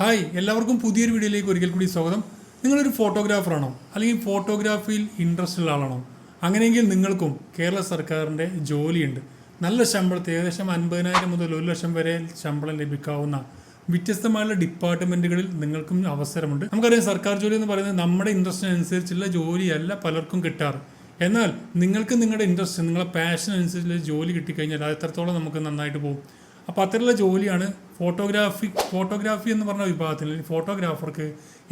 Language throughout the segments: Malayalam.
ഹായ് എല്ലാവർക്കും പുതിയൊരു വീഡിയോയിലേക്ക് ഒരിക്കൽ കൂടി സ്വാഗതം. നിങ്ങളൊരു ഫോട്ടോഗ്രാഫറാണോ? അല്ലെങ്കിൽ ഫോട്ടോഗ്രാഫിയിൽ ഇൻട്രസ്റ്റ് ഉള്ള ആളാണോ? അങ്ങനെയെങ്കിൽ നിങ്ങൾക്കും കേരള സർക്കാരിന്റെ ജോലിയുണ്ട്. നല്ല ശമ്പളത്തിൽ ഏകദേശം അൻപതിനായിരം മുതൽ ഒരു ലക്ഷം വരെ ശമ്പളം ലഭിക്കാവുന്ന വ്യത്യസ്തമായുള്ള ഡിപ്പാർട്ട്മെന്റുകളിൽ നിങ്ങൾക്കും അവസരമുണ്ട്. നമുക്കറിയാം സർക്കാർ ജോലി എന്ന് പറയുന്നത് നമ്മുടെ ഇൻട്രസ്റ്റിനനുസരിച്ചുള്ള ജോലിയല്ല പലർക്കും കിട്ടാറ്. എന്നാൽ നിങ്ങൾക്ക് നിങ്ങളുടെ ഇൻട്രസ്റ്റ് നിങ്ങളുടെ പാഷൻ അനുസരിച്ചുള്ള ജോലി കിട്ടിക്കഴിഞ്ഞാൽ അത് എത്രത്തോളം നമുക്ക് നന്നായിട്ട് പോകും? അപ്പോൾ അത്തരമുള്ള ജോലിയാണ് ഫോട്ടോഗ്രാഫി ഫോട്ടോഗ്രാഫി എന്ന് പറഞ്ഞ വിഭാഗത്തിൽ ഫോട്ടോഗ്രാഫർക്ക്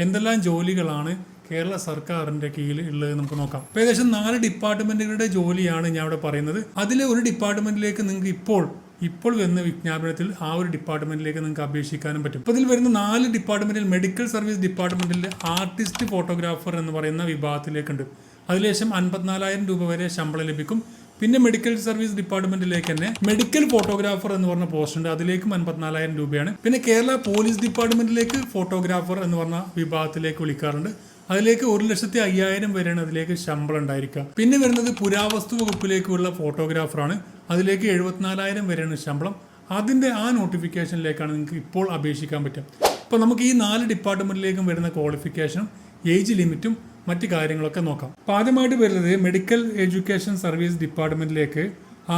എന്തെല്ലാം ജോലികളാണ് കേരള സർക്കാരിന്റെ കീഴിൽ ഉള്ളത് നമുക്ക് നോക്കാം. അപ്പോൾ ഏകദേശം നാല് ഡിപ്പാർട്ട്മെന്റുകളുടെ ജോലിയാണ് ഞാൻ ഇവിടെ പറയുന്നത്. അതിലെ ഒരു ഡിപ്പാർട്ട്മെന്റിലേക്ക് നിങ്ങൾക്ക് ഇപ്പോൾ ഇപ്പോൾ വരുന്ന വിജ്ഞാപനത്തിൽ ആ ഒരു ഡിപ്പാർട്ട്മെന്റിലേക്ക് നിങ്ങൾക്ക് അപേക്ഷിക്കാനും പറ്റും. ഇപ്പോൾ ഇതിൽ വരുന്ന നാല് ഡിപ്പാർട്ട്മെന്റിൽ മെഡിക്കൽ സർവീസ് ഡിപ്പാർട്ട്മെന്റിൽ ആർട്ടിസ്റ്റ് ഫോട്ടോഗ്രാഫർ എന്ന് പറയുന്ന വിഭാഗത്തിലേക്കുണ്ട്. അതിലേശം അൻപത്തിനാലായിരം രൂപ വരെ ശമ്പളം ലഭിക്കും. പിന്നെ മെഡിക്കൽ സർവീസ് ഡിപ്പാർട്ട്മെന്റിലേക്ക് തന്നെ മെഡിക്കൽ ഫോട്ടോഗ്രാഫർ എന്ന് പറഞ്ഞ പോസ്റ്റ് ഉണ്ട്. അതിലേക്കും അൻപത്തിനാലായിരം രൂപയാണ്. പിന്നെ കേരള പോലീസ് ഡിപ്പാർട്ട്മെന്റിലേക്ക് ഫോട്ടോഗ്രാഫർ എന്ന് പറഞ്ഞ വിഭാഗത്തിലേക്ക് വിളിക്കാറുണ്ട്. അതിലേക്ക് ഒരു ലക്ഷത്തി അയ്യായിരം വരെയാണ് അതിലേക്ക് ശമ്പളം ഉണ്ടായിരിക്കുക. പിന്നെ വരുന്നത് പുരാവസ്തു വകുപ്പിലേക്കുള്ള ഫോട്ടോഗ്രാഫറാണ് അതിലേക്ക് എഴുപത്തിനാലായിരം വരെയാണ് ശമ്പളം. അതിന്റെ ആ നോട്ടിഫിക്കേഷനിലേക്കാണ് നിങ്ങൾക്ക് ഇപ്പോൾ അപേക്ഷിക്കാൻ പറ്റുക. അപ്പോൾ നമുക്ക് ഈ നാല് ഡിപ്പാർട്ട്മെന്റിലേക്കും വരുന്ന ക്വാളിഫിക്കേഷനും ഏജ് ലിമിറ്റും മറ്റു കാര്യങ്ങളൊക്കെ നോക്കാം. അപ്പോൾ ആദ്യമായിട്ട് വരുന്നത് മെഡിക്കൽ എഡ്യൂക്കേഷൻ സർവീസ് ഡിപ്പാർട്ട്മെന്റിലേക്ക്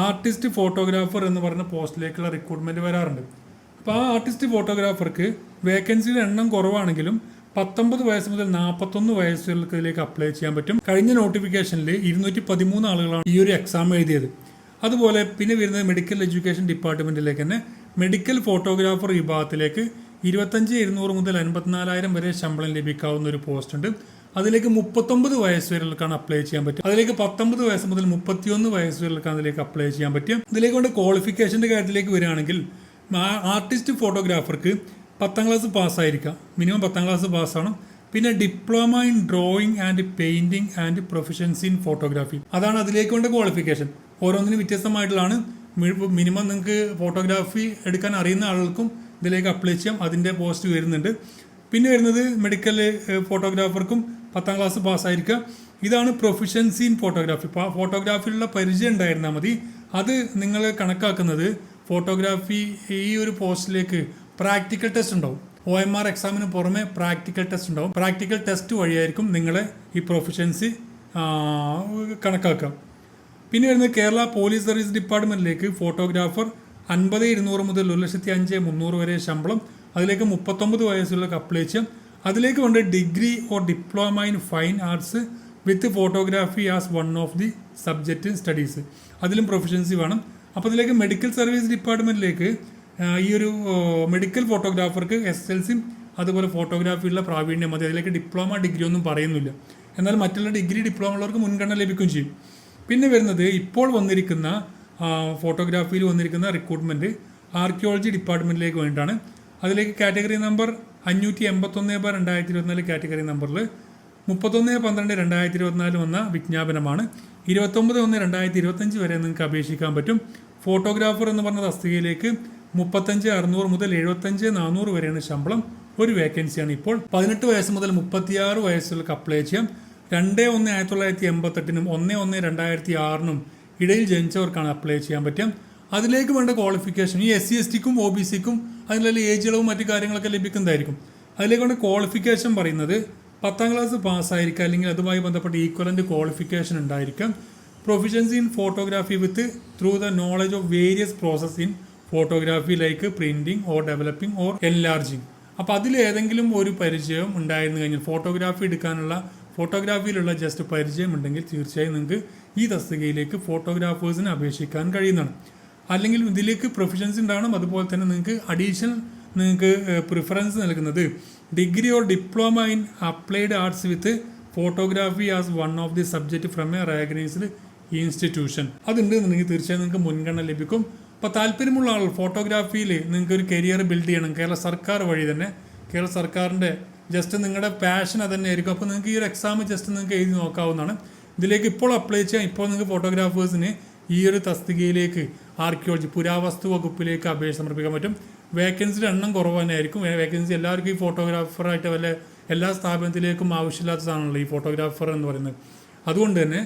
ആർട്ടിസ്റ്റ് ഫോട്ടോഗ്രാഫർ എന്ന് പറഞ്ഞ പോസ്റ്റിലേക്കുള്ള റിക്രൂട്ട്മെന്റ് വരാറുണ്ട്. അപ്പോൾ ആ ആർട്ടിസ്റ്റ് ഫോട്ടോഗ്രാഫർക്ക് വേക്കൻസിയുടെ എണ്ണം കുറവാണെങ്കിലും പത്തൊമ്പത് വയസ്സ് മുതൽ നാൽപ്പത്തൊന്ന് വയസ്സുകൾക്കിതിലേക്ക് അപ്ലൈ ചെയ്യാൻ പറ്റും. കഴിഞ്ഞ നോട്ടിഫിക്കേഷനിൽ ഇരുന്നൂറ്റി പതിമൂന്ന് ആളുകളാണ് ഈ ഒരു എക്സാം എഴുതിയത്. അതുപോലെ പിന്നെ വരുന്നത് മെഡിക്കൽ എഡ്യൂക്കേഷൻ ഡിപ്പാർട്ട്മെന്റിലേക്ക് തന്നെ മെഡിക്കൽ ഫോട്ടോഗ്രാഫർ വിഭാഗത്തിലേക്ക് ഇരുപത്തഞ്ച് ഇരുന്നൂറ് മുതൽ അൻപത്തിനാലായിരം വരെ ശമ്പളം ലഭിക്കാവുന്ന ഒരു പോസ്റ്റ് ഉണ്ട്. അതിലേക്ക് മുപ്പത്തൊമ്പത് വയസ്സ് വരെയുള്ളക്കാണ് അപ്ലൈ ചെയ്യാൻ പറ്റും അതിലേക്ക് പത്തൊമ്പത് വയസ്സ് മുതൽ മുപ്പത്തിയൊന്ന് വയസ്സ് വരെയുള്ളക്കാണ് അതിലേക്ക് അപ്ലൈ ചെയ്യാൻ പറ്റും ഇതിലേക്ക് കൊണ്ട് ക്വാളിഫിക്കേഷന്റെ കാര്യത്തിലേക്ക് വരികയാണെങ്കിൽ ആർട്ടിസ്റ്റ് ഫോട്ടോഗ്രാഫർക്ക് പത്താം ക്ലാസ് പാസ്സായിരിക്കാം മിനിമം പത്താം ക്ലാസ് പാസ്സാണ് പിന്നെ diploma in drawing and painting and proficiency in photography അതാണ് അതിലേക്ക് കൊണ്ട് ക്വാളിഫിക്കേഷൻ ഓരോന്നിനും വ്യത്യസ്തമായിട്ടുള്ളതാണ്. മിനിമം നിങ്ങൾക്ക് ഫോട്ടോഗ്രാഫി എടുക്കാൻ അറിയുന്ന ആളുകൾക്കും ഇതിലേക്ക് അപ്ലൈ ചെയ്യാം. അതിന്റെ പോസ്റ്റ് വരുന്നുണ്ട്. പിന്നെ വരുന്നത് മെഡിക്കൽ ഫോട്ടോഗ്രാഫർക്കും പത്താം ക്ലാസ് പാസ്സായിരിക്കുക. ഇതാണ് പ്രൊഫിഷ്യൻസി ഇൻ ഫോട്ടോഗ്രാഫി ഫോട്ടോഗ്രാഫിയിലുള്ള പരിചയം ഉണ്ടായിരുന്നാൽ മതി. അത് നിങ്ങൾ കണക്കാക്കുന്നത് ഫോട്ടോഗ്രാഫി ഈ ഒരു പോസ്റ്റിലേക്ക് പ്രാക്ടിക്കൽ ടെസ്റ്റ് ഉണ്ടാവും. ഒ എം ആർ എക്സാമിന് പുറമെ പ്രാക്ടിക്കൽ ടെസ്റ്റ് ഉണ്ടാവും. പ്രാക്ടിക്കൽ ടെസ്റ്റ് വഴിയായിരിക്കും നിങ്ങളെ ഈ പ്രൊഫിഷ്യൻസി കണക്കാക്കുക. പിന്നെ വരുന്നത് കേരള പോലീസ് സർവീസ് ഡിപ്പാർട്ട്മെന്റിലേക്ക് ഫോട്ടോഗ്രാഫർ അൻപത് ഇരുന്നൂറ് മുതൽ ഒരു ലക്ഷത്തി അഞ്ച് മുന്നൂറ് വരെ ശമ്പളം അതിലേക്ക് മുപ്പത്തൊമ്പത് വയസ്സുള്ള അപ്ലൈ അതിലേക്ക് കൊണ്ട് degree or diploma in fine arts with photography as one of the subject studies അതിലും പ്രൊഫഷൻസി വേണം. അപ്പോൾ അതിലേക്ക് മെഡിക്കൽ സർവീസ് ഡിപ്പാർട്ട്മെന്റിലേക്ക് ഈ ഒരു മെഡിക്കൽ ഫോട്ടോഗ്രാഫർക്ക് എസ് എൽ സിയും അതുപോലെ ഫോട്ടോഗ്രാഫിയുള്ള പ്രാവീണ്യം മതി അതിലേക്ക് ഡിപ്ലോമ ഡിഗ്രി ഒന്നും പറയുന്നില്ല. എന്നാൽ മറ്റുള്ള ഡിഗ്രി ഡിപ്ലോമ ഉള്ളവർക്ക് മുൻഗണന ലഭിക്കും ചെയ്യും. പിന്നെ വരുന്നത് ഇപ്പോൾ വന്നിരിക്കുന്ന ഫോട്ടോഗ്രാഫിയിൽ വന്നിരിക്കുന്ന റിക്രൂട്ട്മെന്റ് ആർക്കിയോളജി ഡിപ്പാർട്ട്മെന്റിലേക്ക് വേണ്ടിയിട്ടാണ്. അതിലേക്ക് കാറ്റഗറി നമ്പർ അഞ്ഞൂറ്റി എൺപത്തൊന്ന് ബാർ രണ്ടായിരത്തി ഇരുപത്തിനാല് കാറ്റഗറി നമ്പറിൽ മുപ്പത്തൊന്ന് പന്ത്രണ്ട് രണ്ടായിരത്തി ഇരുപത്തിനാല് വന്ന വിജ്ഞാപനമാണ്. ഇരുപത്തൊമ്പത് ഒന്ന് രണ്ടായിരത്തി ഇരുപത്തഞ്ച് വരെ നിങ്ങൾക്ക് അപേക്ഷിക്കാൻ പറ്റും. ഫോട്ടോഗ്രാഫർ എന്ന് പറഞ്ഞ തസ്തികയിലേക്ക് മുപ്പത്തഞ്ച് അറുന്നൂറ് മുതൽ എഴുപത്തഞ്ച് നാനൂറ് വരെയാണ് ശമ്പളം. ഒരു വേക്കൻസിയാണ് ഇപ്പോൾ. പതിനെട്ട് വയസ്സ് മുതൽ മുപ്പത്തിയാറ് വയസ്സുകൾക്ക് അപ്ലൈ ചെയ്യാം. രണ്ട് ഒന്ന് ആയിരത്തി തൊള്ളായിരത്തി എൺപത്തെട്ടിനും ഒന്ന് ഒന്ന് രണ്ടായിരത്തി ആറിനും ഇടയിൽ ജനിച്ചവർക്കാണ് അപ്ലൈ ചെയ്യാൻ പറ്റുക. അതിലേക്ക് വേണ്ട ക്വാളിഫിക്കേഷൻ ഈ എസ് സി എസ് ടിക്കും ഒ ബി സിക്കും അതിലുള്ള ഏജ് ഇളവും മറ്റു കാര്യങ്ങളൊക്കെ ലഭിക്കുന്നതായിരിക്കും. അതിലേക്ക് വേണ്ട ക്വാളിഫിക്കേഷൻ പറയുന്നത് പത്താം ക്ലാസ് പാസ്സായിരിക്കുക അല്ലെങ്കിൽ അതുമായി ബന്ധപ്പെട്ട ഈക്വലന്റ് ക്വാളിഫിക്കേഷൻ ഉണ്ടായിരിക്കാം. Proficiency in photography with through the knowledge of various process in photography like printing or developing or enlarging അപ്പോൾ അതിൽ ഏതെങ്കിലും ഒരു പരിചയം ഉണ്ടായിരുന്നു കഴിഞ്ഞാൽ ഫോട്ടോഗ്രാഫി എടുക്കാനുള്ള ഫോട്ടോഗ്രാഫിയിലുള്ള ജസ്റ്റ് പരിചയം ഉണ്ടെങ്കിൽ തീർച്ചയായും നിങ്ങൾക്ക് ഈ തസ്തികയിലേക്ക് ഫോട്ടോഗ്രാഫേഴ്സിന് അപേക്ഷിക്കാൻ കഴിയുന്നതാണ്. അല്ലെങ്കിൽ ഇതിലേക്ക് പ്രൊഫഷൻസ് ഉണ്ടാകണം അതുപോലെ തന്നെ നിങ്ങൾക്ക് അഡീഷണൽ നിങ്ങൾക്ക് പ്രിഫറൻസ് നൽകുന്നത്. Degree or diploma in applied arts with photography as one of the subject from a recognised institution അതുണ്ട് എന്നുണ്ടെങ്കിൽ തീർച്ചയായും നിങ്ങൾക്ക് മുൻഗണന ലഭിക്കും. അപ്പോൾ താല്പര്യമുള്ള ആൾ ഫോട്ടോഗ്രാഫിയിൽ നിങ്ങൾക്ക് ഒരു കരിയർ ബിൽഡ് ചെയ്യണം. കേരള സർക്കാർ വഴി തന്നെ. കേരള സർക്കാരിന്റെ ജസ്റ്റ് നിങ്ങളുടെ പാഷൻ അത് തന്നെ ആയിരിക്കും അപ്പോൾ നിങ്ങൾക്ക് ഈ ഒരു എക്സാം ജസ്റ്റ് നിങ്ങൾക്ക് എഴുതി നോക്കാവുന്നതാണ്. ഇതിലേക്ക് ഇപ്പോൾ അപ്ലൈ ചെയ്യാം. ഇപ്പോൾ നിങ്ങൾക്ക് ഫോട്ടോഗ്രാഫേഴ്സിന് ഈ ഒരു തസ്തികയിലേക്ക് ആർക്കിയോളജി പുരാവസ്തു വകുപ്പിലേക്ക് അപേക്ഷ സമർപ്പിക്കാൻ പറ്റും. വേക്കൻസിയുടെ എണ്ണം കുറവ് തന്നെ ആയിരിക്കും വേക്കൻസി എല്ലാവർക്കും ഈ ഫോട്ടോഗ്രാഫറായിട്ട് വല്ല എല്ലാ സ്ഥാപനത്തിലേക്കും ആവശ്യമില്ലാത്തതാണല്ലോ ഈ ഫോട്ടോഗ്രാഫർ എന്ന് പറയുന്നത്. അതുകൊണ്ട് തന്നെ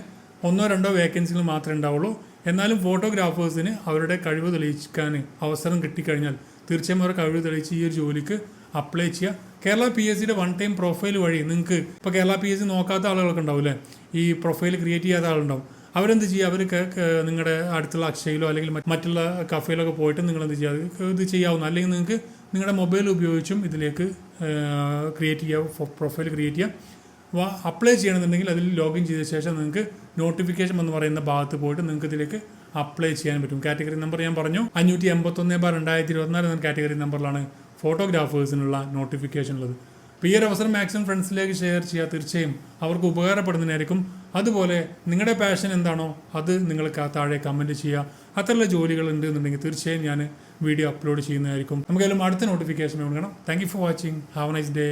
ഒന്നോ രണ്ടോ വേക്കൻസികൾ മാത്രമേ ഉണ്ടാവുള്ളൂ. എന്നാലും ഫോട്ടോഗ്രാഫേഴ്സിന് അവരുടെ കഴിവ് തെളിയിക്കാൻ അവസരം കിട്ടിക്കഴിഞ്ഞാൽ തീർച്ചയായും അവരുടെ കഴിവ് തെളിയിച്ച് ഈ ഒരു ജോലിക്ക് അപ്ലൈ ചെയ്യുക. കേരള പി എസ് സിയുടെ വൺ ടൈം പ്രൊഫൈൽ വഴി നിങ്ങൾക്ക് ഇപ്പോൾ കേരള പി എസ് സി നോക്കാത്ത ആളുകളൊക്കെ ഉണ്ടാവില്ലേ ഈ പ്രൊഫൈൽ ക്രിയേറ്റ് ചെയ്യാത്ത ആളുണ്ടാവും. അവരെന്ത് ചെയ്യുക? അവർ നിങ്ങളുടെ അടുത്തുള്ള അക്ഷയിലോ അല്ലെങ്കിൽ മറ്റ് മറ്റുള്ള കഫയിലൊക്കെ പോയിട്ട് നിങ്ങൾ എന്ത് ചെയ്യുക ഇത് ചെയ്യാവുന്ന അല്ലെങ്കിൽ നിങ്ങൾക്ക് നിങ്ങളുടെ മൊബൈൽ ഉപയോഗിച്ചും ഇതിലേക്ക് ക്രിയേറ്റ് ചെയ്യുക പ്രൊഫൈൽ ക്രിയേറ്റ് ചെയ്യുക അപ്ലൈ ചെയ്യണമെന്നുണ്ടെങ്കിൽ അതിൽ ലോഗിൻ ചെയ്ത ശേഷം നിങ്ങൾക്ക് നോട്ടിഫിക്കേഷൻ എന്ന് പറയുന്ന ഭാഗത്ത് പോയിട്ട് നിങ്ങൾക്ക് ഇതിലേക്ക് അപ്ലൈ ചെയ്യാൻ പറ്റും. കാറ്റഗറി നമ്പർ ഞാൻ പറഞ്ഞു. അഞ്ഞൂറ്റി എൺപത്തൊന്ന് ബാർ രണ്ടായിരത്തി ഇരുപത്തിനാല് എന്ന കാറ്റഗറി നമ്പറിലാണ് ഫോട്ടോഗ്രാഫേഴ്സിനുള്ള നോട്ടിഫിക്കേഷൻ ഉള്ളത്. അപ്പോൾ ഈ ഒരു അവസരം മാക്സിമം ഫ്രണ്ട്സിലേക്ക് ഷെയർ ചെയ്യുക തീർച്ചയായും അവർക്ക് ഉപകാരപ്പെടുന്നതിനായിരിക്കും. അതുപോലെ നിങ്ങളുടെ പാഷൻ എന്താണോ അത് നിങ്ങൾക്ക് ആ താഴെ കമന്റ് ചെയ്യുക അത്തരമുള്ള ജോലികൾ ഉണ്ട് എന്നുണ്ടെങ്കിൽ തീർച്ചയായും ഞാൻ വീഡിയോ അപ്ലോഡ് ചെയ്യുന്നതായിരിക്കും. നമുക്കെല്ലാം അടുത്ത നോട്ടിഫിക്കേഷൻ കൊടുക്കണം thank you for watching have nice day